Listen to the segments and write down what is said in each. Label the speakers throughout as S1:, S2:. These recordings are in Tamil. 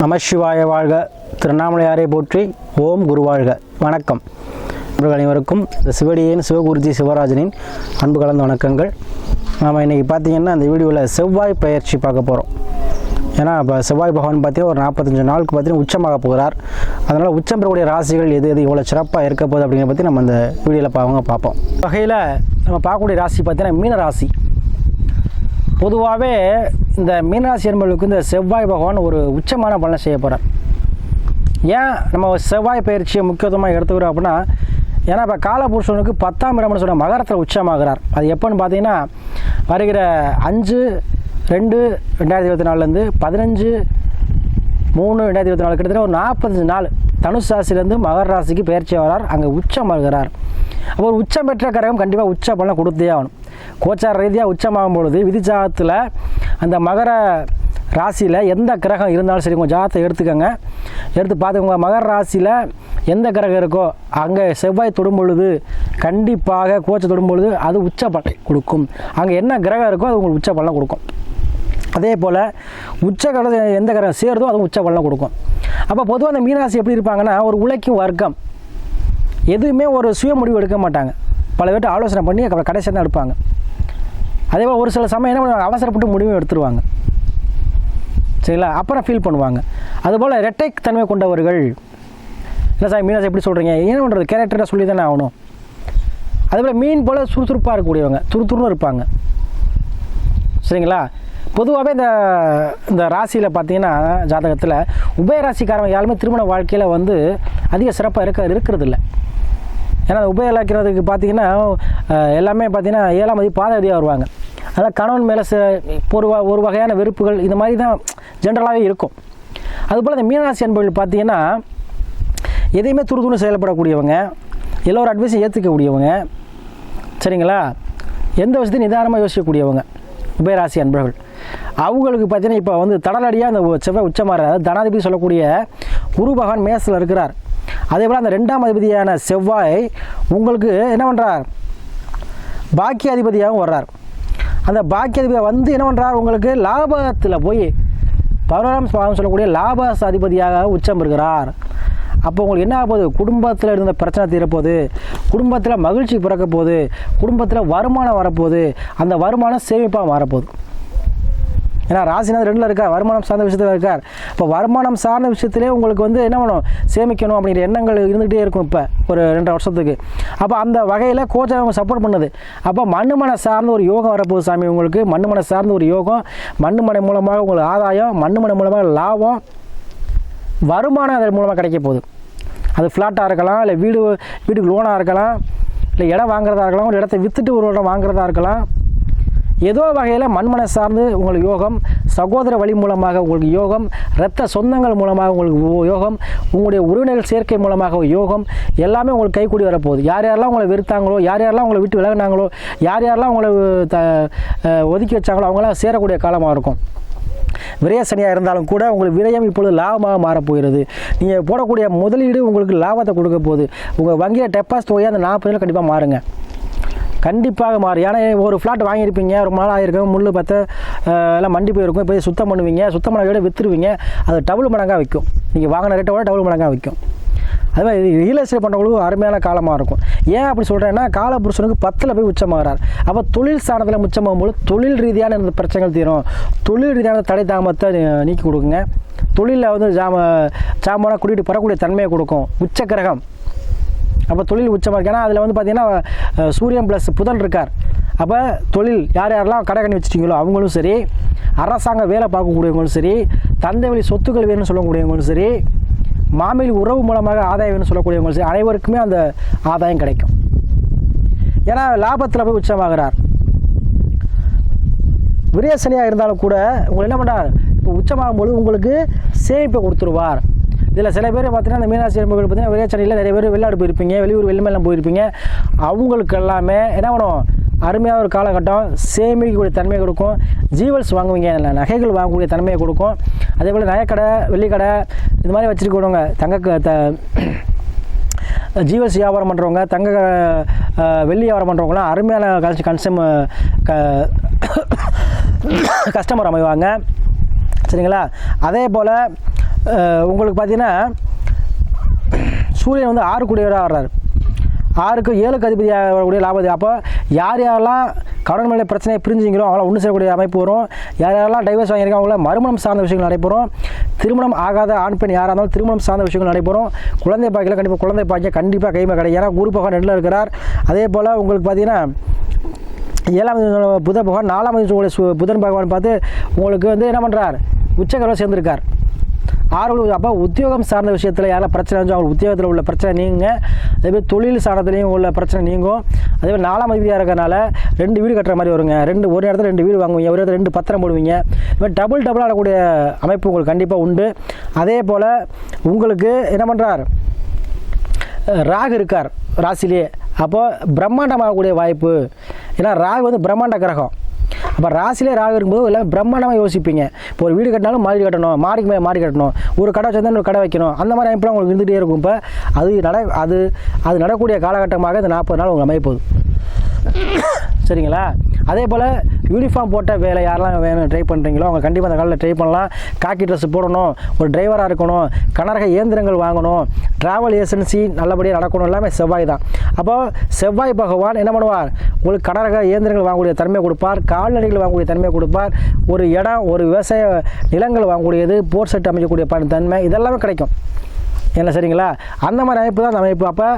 S1: நமசிவாய வாழ்க. திருவண்ணாமலையாரை போற்றி ஓம் குரு வாழ்க. வணக்கம். இவர்கள் அனைவருக்கும் இந்த சிவடியின் சிவகுருஜி சிவராஜனின் அன்பு கலந்த வணக்கங்கள். நாம் இன்றைக்கி பார்த்தீங்கன்னா அந்த வீடியோவில் செவ்வாய் பயிற்சி பார்க்க போகிறோம் ஏன்னா இப்போ செவ்வாய் பகவான் பார்த்தீங்கன்னா ஒரு நாற்பத்தஞ்சு நாளுக்கு பார்த்தீங்கன்னா உச்சமாக போகிறார். அதனால் உச்சம் பெறக்கூடிய ராசிகள் எது எது இவ்வளோ சிறப்பாக இருக்க போகுது அப்படிங்கிற பற்றி நம்ம அந்த வீடியோவில் பாவங்க பார்ப்போம். வகையில் நம்ம பார்க்கக்கூடிய ராசி பார்த்தீங்கன்னா மீன ராசி பொதுவாகவே இந்த மீனராசி என்பவர்களுக்கு இந்த செவ்வாய் பகவான் ஒரு உச்சமான பலனை செய்ய போகிறார் ஏன்? நம்ம செவ்வாய் பயிற்சியை முக்கியத்துவமாக எடுத்துக்கிறோம் அப்படின்னா ஏன்னா இப்போ காலபுருஷனுக்கு பத்தாம் இடம்னு சொன்ன மகரத்தில் உச்சமாகிறார். அது எப்போன்னு பார்த்தீங்கன்னா வருகிற அஞ்சு ரெண்டு ரெண்டாயிரத்தி இருபத்தி நாலுலேருந்து பதினஞ்சு மூணு ரெண்டாயிரத்தி இருபத்தி நாலு கிட்டத்தட்ட ஒரு நாற்பத்தஞ்சு நாள் தனுஷ் ராசிலேருந்து மகர ராசிக்கு பயிற்சி வரார் அங்கே உச்சமாகிறார் அப்போ ஒரு உச்சம் பெற்ற கிரகம் கண்டிப்பாக உச்ச பலனை கொடுத்தே ஆகணும். கோச்சார ரீதியாக உச்சமாகும் பொழுது விதிச்சாகத்தில் அந்த மகர ராசியில் எந்த கிரகம் இருந்தாலும் சரி உங்கள் ஜாதத்தை எடுத்துக்கோங்க. எடுத்து பார்த்துக்கோங்க. மகர ராசியில் எந்த கிரகம் இருக்கோ அங்கே செவ்வாய் தொடும் பொழுது கண்டிப்பாக கோச்சை தொடும் பொழுது அது உச்ச பலனை கொடுக்கும். அங்கே என்ன கிரகம் இருக்கோ அது உங்களுக்கு உச்ச பலனை கொடுக்கும். அதே போல் உச்ச கடல் எந்த கிரகம் சேருதோ அதுவும் உச்ச பலனை கொடுக்கும். அப்போ பொதுவாக அந்த மீனராசி எப்படி இருப்பாங்கன்னா ஒரு உழைக்கும் வர்க்கம். எதுவுமே ஒரு சுய முடிவு எடுக்க மாட்டாங்க. பல பேர்ட்டு ஆலோசனை பண்ணி அப்புறம் கடைசியாக தான் எடுப்பாங்க. அதே போல் ஒரு சில சமயம் என்ன பண்ணுவாங்க? அவசரப்பட்டு முடிவும் எடுத்துருவாங்க. சரிங்களா? அப்புறம் ஃபீல் பண்ணுவாங்க. அதுபோல் இரட்டை தன்மை கொண்டவர்கள். இல்லை சார் மீனராசி எப்படி சொல்கிறீங்க என்ன பண்ணுறது கேரக்டராக சொல்லி தானே ஆகணும். அதேபோல் மீன் போல் சுறுசுறுப்பாக இருக்கக்கூடியவங்க. துருத்துருன்னு இருப்பாங்க. சரிங்களா? பொதுவாகவே இந்த இந்த ராசியில் பார்த்தீங்கன்னா ஜாதகத்தில் உபயராசிக்காரங்க யாருமே திருமண வாழ்க்கையில் வந்து அதிக சிறப்பாக இருக்க இருக்கிறது இல்லை ஏன்னா உபய இலக்கிறதுக்கு பார்த்தீங்கன்னா எல்லாமே பார்த்தீங்கன்னா ஏழாம் மதி பாதகதியாக வருவாங்க. அதனால் கணவன் மேலே ச ஒரு ஒரு வகையான வெறுப்புகள் இந்த மாதிரி தான் ஜென்ரலாகவே இருக்கும். அதுபோல் இந்த மீனராசி என்பவர்கள் பார்த்தீங்கன்னா எதையுமே துருதுன்னு செயல்படக்கூடியவங்க எல்லோரும் அட்வைஸும் ஏற்றுக்கக்கூடியவங்க சரிங்களா? எந்த விஷயத்தையும் நிதானமாக யோசிக்கக்கூடியவங்க உபயராசி அன்பர்கள். அவங்களுக்கு பார்த்தீங்கன்னா இப்போ வந்து தடலடியாக அந்த செவ்வாய் உச்சமாக அதாவது தனாதிபதி சொல்லக்கூடிய குரு பகவான் மேசத்தில் இருக்கிறார். அதே போல் அந்த ரெண்டாம் அதிபதியான செவ்வாய் உங்களுக்கு என்ன பண்ணுறார் பாக்கிய அதிபதியாகவும் வர்றார். அந்த பாக்கிய அதிபதியாக வந்து என்ன பண்ணுறார் உங்களுக்கு லாபத்தில் போய் பதினோராம் பாவம் சொல்லக்கூடிய லாப அதிபதியாக உச்சம் இருக்கிறார். அப்போ உங்களுக்கு என்ன ஆக போகுது குடும்பத்தில் இருந்த பிரச்சனை தீரப்போகுது. குடும்பத்தில் மகிழ்ச்சி பிறக்க போகுது. குடும்பத்தில் வருமானம் வரப்போகுது. அந்த வருமானம் சேமிப்பாக மாறப்போகுது. ஏன்னா ராசிநாத் ரெண்டில் இருக்கார். வருமானம் சார்ந்த விஷயத்தில் இருக்கார். இப்போ வருமானம் சார்ந்த விஷயத்திலே உங்களுக்கு வந்து என்ன பண்ணும் சேமிக்கணும் அப்படிங்கிற எண்ணங்கள் இருந்துகிட்டே இருக்கும் இப்போ ஒரு ரெண்டு வருஷத்துக்கு. அப்போ அந்த வகையில் கோச்சை அவங்க சப்போர்ட் பண்ணுது. அப்போ மண்ணுமனை சார்ந்த ஒரு யோகம் வரப்போகுது சாமி உங்களுக்கு. மண்ணுமனை சார்ந்த ஒரு யோகம். மண்ணுமனை மூலமாக உங்களுக்கு ஆதாயம் மண்ணுமனை மூலமாக லாபம். வருமானம் அதன் மூலமாக கிடைக்க போகுது. அது ஃப்ளாட்டாக இருக்கலாம் இல்லை வீடு வீட்டுக்கு லோனாக இருக்கலாம் இல்லை இடம் வாங்குறதா இருக்கலாம் ஒரு இடத்த விற்றுட்டு ஒரு இடம் வாங்குறதா இருக்கலாம். ஏதோ வகையில் மண்மனை சார்ந்து உங்களுக்கு யோகம் சகோதர வழி மூலமாக உங்களுக்கு யோகம் இரத்த சொந்தங்கள் மூலமாக உங்களுக்கு யோகம் உங்களுடைய உறவினர்கள் சேர்க்கை மூலமாக யோகம் எல்லாமே உங்களுக்கு கைக்கூடி வரப்போகுது. யார் யாரெல்லாம் உங்களை வெறுத்தாங்களோ யார் யாரெல்லாம் உங்களை விட்டு விலகினாங்களோ யார் யாரெல்லாம் உங்களை த ஒதுக்கி வச்சாங்களோ அவங்களாம் சேரக்கூடிய காலமாக இருக்கும். விரயசனியாக இருந்தாலும் கூட உங்களுக்கு விரயம் இப்பொழுது லாபமாக மாறப்போகிறது. நீங்கள் போடக்கூடிய முதலீடு உங்களுக்கு லாபத்தை கொடுக்க போகுது. உங்கள் வங்கியை டெபாசிட் போய் அந்த நாற்பதுல கண்டிப்பாக மாறுங்க. கண்டிப்பாக மாறும் ஏன்னா ஒரு ஃப்ளாட் வாங்கியிருப்பீங்க ஒரு நாள் ஆகிருக்கும் முள் பற்ற எல்லாம் மண்டி போயிருக்கும் போய் சுத்தம் பண்ணுவீங்க சுத்தம் பண்ண விட விற்றுருவீங்க அது டபுள் மடங்காக விற்கும். நீங்கள் வாங்கின ரேட்டை விட டபுள் மடங்காக விற்கும். அது மாதிரி ரியல் எஸ்டேட் பண்ணுறவங்களுக்கு அருமையான காலமாக இருக்கும். ஏன் அப்படி சொல்கிறேன்னா காலபுருஷனுக்கு பத்தில் போய் உச்சமாகிறார் அப்போ தொழில் ஸ்தானத்தில் உச்சமாகும்போது தொழில் ரீதியான இந்த பிரச்சனைகள் தீரும். தொழில் ரீதியான தடை தாமத்தை நீக்கி கொடுக்குங்க. தொழிலில் வந்து ஜாம சாமான கூட்டிகிட்டு பெறக்கூடிய தன்மையை கொடுக்கும். உச்ச கிரகம். அப்போ தொழில் உச்சமாக இருக்கு ஏன்னா அதில் வந்து பார்த்தீங்கன்னா சூரியன் ப்ளஸ் புதன் இருக்கார். அப்போ தொழில் யார் யாரெல்லாம் கடை கண்ணி வச்சுட்டீங்களோ அவங்களும் சரி அரசாங்க வேலை பார்க்கக்கூடியவங்களும் சரி தந்தை வழி சொத்துக்கள் வேணும்னு சொல்லக்கூடியவங்களும் சரி மாமியில் உறவு மூலமாக ஆதாயம் வேணும்னு சொல்லக்கூடியவங்களும் சரி அனைவருக்குமே அந்த ஆதாயம் கிடைக்கும். ஏன்னா லாபத்தில் போய் உச்சமாகிறார். விரேசனியாக இருந்தாலும் கூட உங்களை என்ன பண்ணுறார் இப்போ உச்சமாகும் பொழுது உங்களுக்கு சேமிப்பை கொடுத்துருவார். இதில் சில பேர் பார்த்தீங்கன்னா இந்த மீனாட்சி என்பவர்கள் பார்த்தீங்கன்னா விரயசனியில் நிறைய பேர் வெளிநாடு போயிருப்பீங்க வெளியூர் வெளிமெல்லாம் போயிருப்பீங்க. அவங்களுக்கு எல்லாமே என்ன பண்ணுவோம் அருமையான ஒரு காலகட்டம் சேமிக்கக்கூடிய தன்மையை கொடுக்கும். ஜீவல்ஸ் வாங்குவீங்க நகைகள் வாங்கக்கூடிய தன்மையை கொடுக்கும். அதே போல் நகைக்கடை வெள்ளிக்கடை இந்த மாதிரி வச்சுருக்கணுங்க தங்க த ஜீவல்ஸ் வியாபாரம் பண்ணுறவங்க தங்க வெள்ளி வியாபாரம் பண்ணுறவங்களாம் அருமையான கன்ஸ் கன்சம் க கஸ்டமர் அமைவாங்க. சரிங்களா? அதே போல் உங்களுக்கு பார்த்தீங்கன்னா சூரியன் வந்து ஆறு கூடியவராக வர்றாரு. ஆறுக்கு ஏழுக்கு அதிபதியாக வரக்கூடிய லாபதி. அப்போ யார் யாரெல்லாம் கடன் மேலே பிரச்சனையை பிரிஞ்சுங்களோ அவங்கள ஒன்று செய்யக்கூடிய அமைப்பு வரும். யார் யாரெல்லாம் டைவர்ஸ் வாங்கியிருக்கோம் அவங்கள மறுமணம் சார்ந்த விஷயங்கள் நடைபெறும். திருமணம் ஆகாத ஆண் பெண் யாராக இருந்தாலும் திருமணம் சார்ந்த விஷயங்கள் நடைபெறும். குழந்தை பாக்கியில் கண்டிப்பாக குழந்தை பாக்கியம் கண்டிப்பாக கைமை கிடையாது. ஏன்னா குரு பகவான் ரெண்டில் இருக்கிறார். அதே போல் உங்களுக்கு பார்த்தீங்கன்னா ஏழாம் புத பகவான் நாலாம் புதன் பகவான் பார்த்து உங்களுக்கு வந்து என்ன பண்ணுறார் உச்சக்கரவை சேர்ந்திருக்கார். ஆறு அப்போ உத்தியோகம் சார்ந்த விஷயத்தில் யாரெல்லாம் பிரச்சனை இருந்துச்சோ அவங்க உத்தியோகத்தில் உள்ள பிரச்சனை நீங்க. அதேமாதிரி தொழில் சார்ந்ததுலேயும் உள்ள பிரச்சனை நீங்கும். அதேமாதிரி நாலாம் அதிபதியாக இருக்கிறனால ரெண்டு வீடு கட்டுற மாதிரி வருங்க. ரெண்டு ஒரு இடத்துல ரெண்டு வீடு வாங்குவீங்க ஒரு இடத்துல ரெண்டு பத்திரம் போடுவீங்க. இதுமாதிரி டபுள் டபுள் ஆடக்கூடிய அமைப்பு உங்களுக்கு கண்டிப்பாக உண்டு. அதே போல் உங்களுக்கு என்ன பண்ணுறார் ராகு இருக்கார் ராசிலேயே அப்போது பிரம்மாண்டமாகக்கூடிய வாய்ப்பு. ஏன்னா ராகு வந்து பிரம்மாண்ட கிரகம். அப்போ ராசிலே ராகு இருக்கும்போது எல்லாம் பிரம்மாண்டமாக யோசிப்பீங்க. இப்போ ஒரு வீடு கட்டினாலும் மாடி கட்டணும் மாடிக்கு மேலே மாடி கட்டணும் ஒரு கடை வச்சிருந்தா இன்னொரு கடை வைக்கணும் அந்த மாதிரி அமைப்புலாம் உங்களுக்கு இருந்துகிட்டே இருக்கும். இப்போ அது நட அது அது நடக்கூடிய காலகட்டமாக இந்த நாற்பது நாள் உங்களுக்கு அமைய போகுது. சரிங்களா? அதே போல் யூனிஃபார்ம் போட்ட வேலை யாரெல்லாம் வேணும் ட்ரை பண்ணுறீங்களோ அவங்க கண்டிப்பாக அந்த காலையில் ட்ரை பண்ணலாம். காக்கி ட்ரெஸ் போடணும் ஒரு டிரைவராக இருக்கணும் கனரக இயந்திரங்கள் வாங்கணும் ட்ராவல் ஏஜென்சி நல்லபடியாக நடக்கணும் எல்லாமே செவ்வாய் தான். அப்போது செவ்வாய் பகவான் என்ன பண்ணுவார்? உங்களுக்கு கனரக இயந்திரங்கள் வாங்கக்கூடிய தன்மை கொடுப்பார் கால்நடைகள் வாங்கக்கூடிய தன்மை கொடுப்பார் ஒரு இடம் ஒரு விவசாய நிலங்கள் வாங்கக்கூடியது போர் செட் அமைக்கக்கூடிய தன்மை இதெல்லாமே கிடைக்கும். என்ன சரிங்களா? அந்த மாதிரி அமைப்பு தான் அந்த அமைப்பு. அப்போ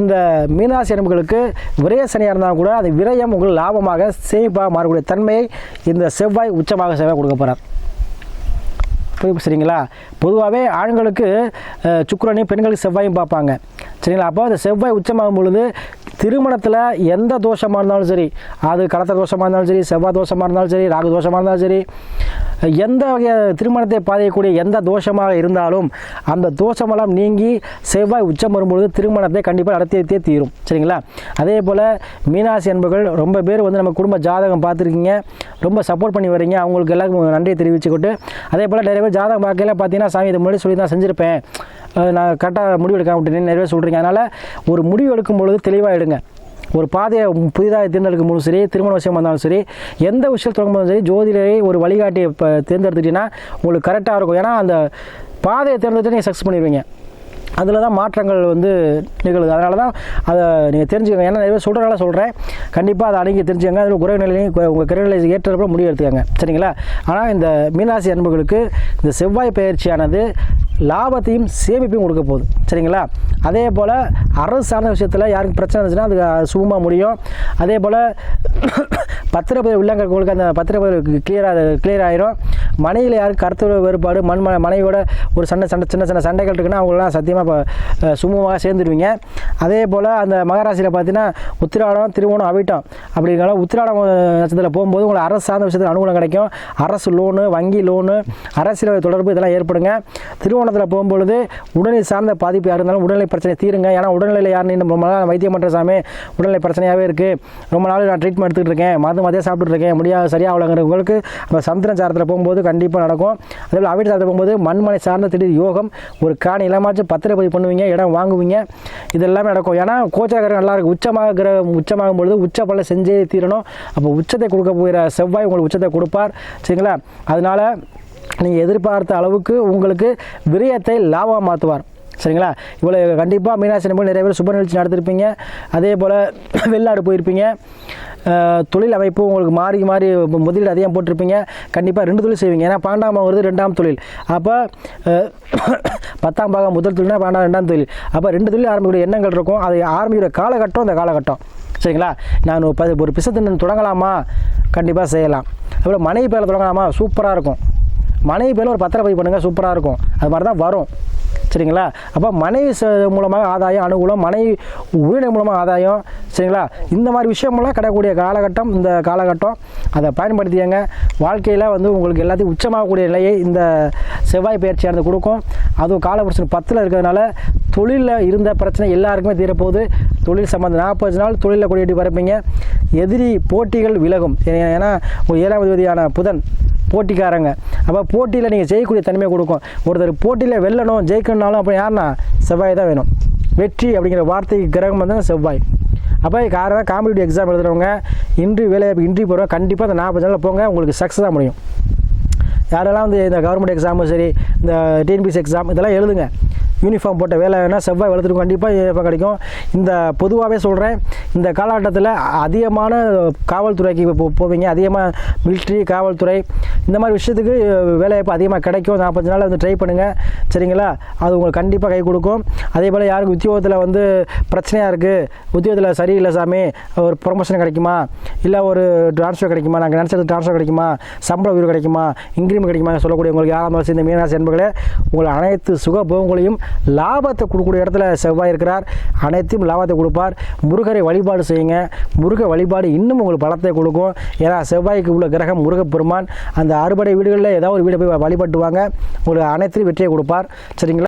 S1: இந்த மீனாசி எறும்புகளுக்கு விரய சனியாக இருந்தாலும் கூட அது விரயம் உங்களுக்கு லாபமாக சேமிப்பாக மாறக்கூடிய தன்மையை இந்த செவ்வாய் உச்சமாக செவ்வாய் கொடுக்க போகிறார் சரிங்களா? பொதுவாகவே ஆண்களுக்கு சுக்கரனையும் பெண்களுக்கு செவ்வாயும் பார்ப்பாங்க. சரிங்களா? அப்போ அந்த செவ்வாய் உச்சமாகும் பொழுது திருமணத்தில் எந்த தோஷமாக இருந்தாலும் சரி அது கடத்த தோஷமாக இருந்தாலும் சரி செவ்வாய் தோஷமாக இருந்தாலும் சரி ராகு தோஷமாக இருந்தாலும் சரி எந்த வகையான திருமணத்தை பாதிக்கக்கூடிய எந்த தோஷமாக இருந்தாலும் அந்த தோஷமெல்லாம் நீங்கி செவ்வாய் உச்சம் வரும்பொழுது திருமணத்தை கண்டிப்பாக நடத்தியே தீரும். சரிங்களா? அதே போல் மீனாசி அன்பர்கள் ரொம்ப பேர் வந்து நம்ம குடும்ப ஜாதகம் பார்த்துருக்கீங்க. ரொம்ப சப்போர்ட் பண்ணி வரீங்க. அவங்களுக்கு எல்லாருக்கும் நன்றியை தெரிவிச்சுக்கிட்டு அதே போல் நிறைய பேர் ஜாதகம் பார்க்கல பார்த்தீங்கன்னா சாமி இதை முன்னாடி சொல்லி தான் செஞ்சுருப்பேன் நான் கரெக்டாக முடிவு எடுக்க அப்படின்னு நிறைய பேர் சொல்கிறீங்க அதனால் ஒரு முடிவு எடுக்கும் பொழுது தெளிவாக எடுங்க ஒரு பாதையை புதிதாக தேர்ந்தெடுக்கும் போதும் சரி திருமண விஷயம் வந்தாலும் சரி எந்த விஷயம் தொடங்கும்போதும் சரி ஜோதிடரை ஒரு வழிகாட்டியை இப்போ தேர்ந்தெடுத்துட்டீங்கன்னா உங்களுக்கு கரெக்டாக இருக்கும். ஏன்னா அந்த பாதையை தேர்ந்தெடுத்து நீங்கள் சக்ஸஸ் பண்ணிடுவீங்க. அதில் தான் மாற்றங்கள் வந்து நிகழுது. அதனால தான் அதை நீங்கள் தெரிஞ்சுக்கோங்க. ஏன்னா நிறைய சொல்கிறனால சொல்கிறேன் கண்டிப்பாக அதை அணுகி தெரிஞ்சுக்கோங்க. அதில் குறை நிலையும் உங்கள் கிரகநிலை ஏற்றப்பட முடிவு எடுத்துக்கோங்க. சரிங்களா? ஆனால் இந்த மீனாசி அன்புகளுக்கு இந்த செவ்வாய் பயிற்சியானது லாபத்தையும் சேமிப்பையும் கொடுக்க போகுது. சரிங்களா? அதே போல் அரசு சார்ந்த விஷயத்தில் யாருக்கு பிரச்சனை இருந்துச்சுன்னா அது சுகமாக முடியும். அதே போல் பத்திரப்பதிவு உள்ளங்களுக்கு அந்த பத்திரப்பதிவு கிளியராக கிளியர் ஆயிரும். மனையில் யாருக்கு கருத்து வேறுபாடு மண் ம- மனைவியோட ஒரு சண்டை சண்டை சின்ன சின்ன சண்டைகள் இருக்குன்னா அவங்களாம் சத்தியமாக இப்போ சுமூகமாக சேர்ந்துருவீங்க. அதே போல் அந்த மகராசியில் பார்த்தீங்கன்னா உத்திராடம் திருவோணம் அவிட்டம் அப்படிங்கிறனால உத்திராடம் நட்சத்திரத்தில் போகும்போது உங்களுக்கு அரசு சார்ந்த விஷயத்தில் அனுகூலம் கிடைக்கும். அரசு லோனு வங்கி லோனு அரசியல் தொடர்பு இதெல்லாம் ஏற்படுங்க. திருவோணத்தில் போகும்பொழுது உடல்நிலை சார்ந்த பாதிப்பு யார் இருந்தாலும் உடல்நிலை பிரச்சனை தீருங்க. ஏன்னா உடல்நிலையில் யார் நீண்ட ரொம்ப நாள் வைத்தியம் பண்ணுற சாமி உடல்நிலை பிரச்சனையாகவே இருக்குது ரொம்ப நாள் நான் ட்ரீட்மெண்ட் எடுத்துகிட்டு இருக்கேன். மருந்து மதியம் சாப்பிட்டுட்டு இருக்கேன் முடியாது சரியாகலங்கிறவங்களுக்கு நம்ம சந்திரன் சாரத்தில் போகும்போது கண்டிப்பாக நடக்கும். அதே அவிட சாரத்தில் போகும்போது மண்மனை சார்ந்த திடீர் யோகம் ஒரு காணி இல்லாமாச்சும் பத்திரப்பதிவு பண்ணுவீங்க இடம் வாங்குவீங்க. இது எல்லாமே நடக்கும். ஏன்னா கோச்சாகிற நல்லா இருக்கு உச்சமாக கிர உச்சமாகும் பொழுது உச்ச பல செஞ்சே தீரணும். அப்போ உச்சத்தை கொடுக்க போகிற செவ்வாய் உங்களுக்கு உச்சத்தை கொடுப்பார். சரிங்களா? அதனால நீங்கள் எதிர்பார்த்த அளவுக்கு உங்களுக்கு விரயத்தை லாபமாக மாற்றுவார் சரிங்களா? இவ்வளோ கண்டிப்பாக மீனாட்சி நம்பி நிறைய பேர் சுப நிகழ்ச்சி நடத்திருப்பீங்க. அதே போல் வெளிநாடு போயிருப்பீங்க. தொழில் அமைப்பு உங்களுக்கு மாறி மாறி முதலீடு அதிகம் போட்டிருப்பீங்க. கண்டிப்பாக ரெண்டு தொழில் செய்வீங்க. ஏன்னா பன்னெண்டாம் பாகம் வருது ரெண்டாம் தொழில். அப்போ பத்தாம் பாகம் முதல் தொழில்னா பன்னெண்டாம் ரெண்டாம் தொழில். அப்போ ரெண்டு தொழில் ஆரம்பிக்கிற எண்ணங்கள் இருக்கும். அது ஆரம்பிக்கிற காலகட்டம் அந்த காலகட்டம். சரிங்களா? நான் ஒரு ப- ஒரு பிசத்தின் தொடங்கலாமா? கண்டிப்பாக செய்யலாம். அப்புறம் மனைவி பேரில் தொடங்கலாமா? சூப்பராக இருக்கும். மனைவி பேரில் ஒரு பத்திரப்பதிவு பண்ணுங்கள் சூப்பராக இருக்கும். அது மாதிரி தான் வரும். சரிங்களா? அப்போ மனைவி ச- மூலமாக ஆதாயம் அனுகூலம் மனைவி உயிரினை மூலமாக ஆதாயம் சரிங்களா? இந்த மாதிரி விஷயமெல்லாம் கிடைக்கக்கூடிய காலகட்டம் இந்த காலகட்டம். அதை பயன்படுத்தியங்க வாழ்க்கையில் வந்து உங்களுக்கு எல்லாத்தையும் உச்சமாகக்கூடிய நிலையை இந்த செவ்வாய் பயிற்சியானது கொடுக்கும். அதுவும் காலபுருஷன் பத்தில் இருக்கிறதுனால தொழிலில் இருந்த பிரச்சனை எல்லாருக்குமே தீரப்போகுது. தொழில் சம்மந்தம் நாற்பது நாள் தொழிலில் கொடியேட்டி பரப்பீங்க எதிரி போட்டிகள் விலகும். ஏன்னா ஒரு விதியான புதன் போட்டிக்காரங்க. அப்போ போட்டியில் நீங்கள் ஜெயிக்கக்கூடிய தன்மையை கொடுக்கும். ஒருத்தர் போட்டியில் வெல்லணும் ஜெயிக்கணும்னாலும் அப்போ யாருன்னா? செவ்வாய் தான் வேணும். வெற்றி அப்படிங்கிற வார்த்தைக்கு கிரகம் வந்து செவ்வாய். அப்போ காரணம் காம்படிட்டிவ் எக்ஸாம் எழுதுறவங்க இன்ட்ரி வேலை இன்ட்ரி போகிறவங்க கண்டிப்பாக அந்த நாற்பது நாளில் போங்க உங்களுக்கு சக்ஸஸ் தான் முடியும். யாரெல்லாம் வந்து இந்த கவர்மெண்ட் எக்ஸாமும் சரி இந்த டிஎன்பிசி எக்ஸாம் இதெல்லாம் எழுதுங்க. யூனிஃபார்ம் போட்ட வேலை வேணால் செவ்வாய் வளர்த்துட்டு கண்டிப்பாக யூனிஃபார்ம் கிடைக்கும். இந்த பொதுவாகவே சொல்கிறேன் இந்த காலகட்டத்தில் அதிகமான காவல்துறைக்கு போ போவீங்க. அதிகமாக மிலிட்ரி காவல்துறை இந்த மாதிரி விஷயத்துக்கு வேலைவாய்ப்பு அதிகமாக கிடைக்கும். நாற்பத்தஞ்சு நாள் வந்து ட்ரை பண்ணுங்கள் சரிங்களா? அது உங்களுக்கு கண்டிப்பாக கை கொடுக்கும். அதே போல் யாருக்கு உத்தியோகத்தில் வந்து பிரச்சனையாக இருக்குது உத்தியோகத்தில் சரியில்லை சாமி ஒரு ப்ரொமோஷன் கிடைக்குமா? இல்லை ஒரு ட்ரான்ஸ்ஃபர் கிடைக்குமா? நாங்கள் நினச்சது ட்ரான்ஸ்ஃபர் கிடைக்குமா? சம்பள உயர்வு கிடைக்குமா? இன்க்ரிமெண்ட் கிடைக்குமா? சொல்லக்கூடிய உங்களுக்கு யாராக இந்த மீனராசி என்பர்களே உங்கள் அனைத்து சுகபோகங்களையும் லாபத்தை கொடுக்கக்கூடிய இடத்துல செவ்வாய் இருக்கிறார். அனைத்தையும் லாபத்தை கொடுப்பார். முருகரை வழிபாடு செய்யுங்க. முருக வழிபாடு இன்னும் உங்களுக்கு பலத்தை கொடுக்கும். ஏன்னா செவ்வாய்க்கு உள்ள கிரகம் முருகப்பெருமான். அந்த அறுபடை வீடுகளில் ஏதாவது ஒரு வீடை போய் வழிபட்டுவாங்க. உங்களுக்கு அனைத்தையும் வெற்றியை கொடுப்பார். சரிங்களா?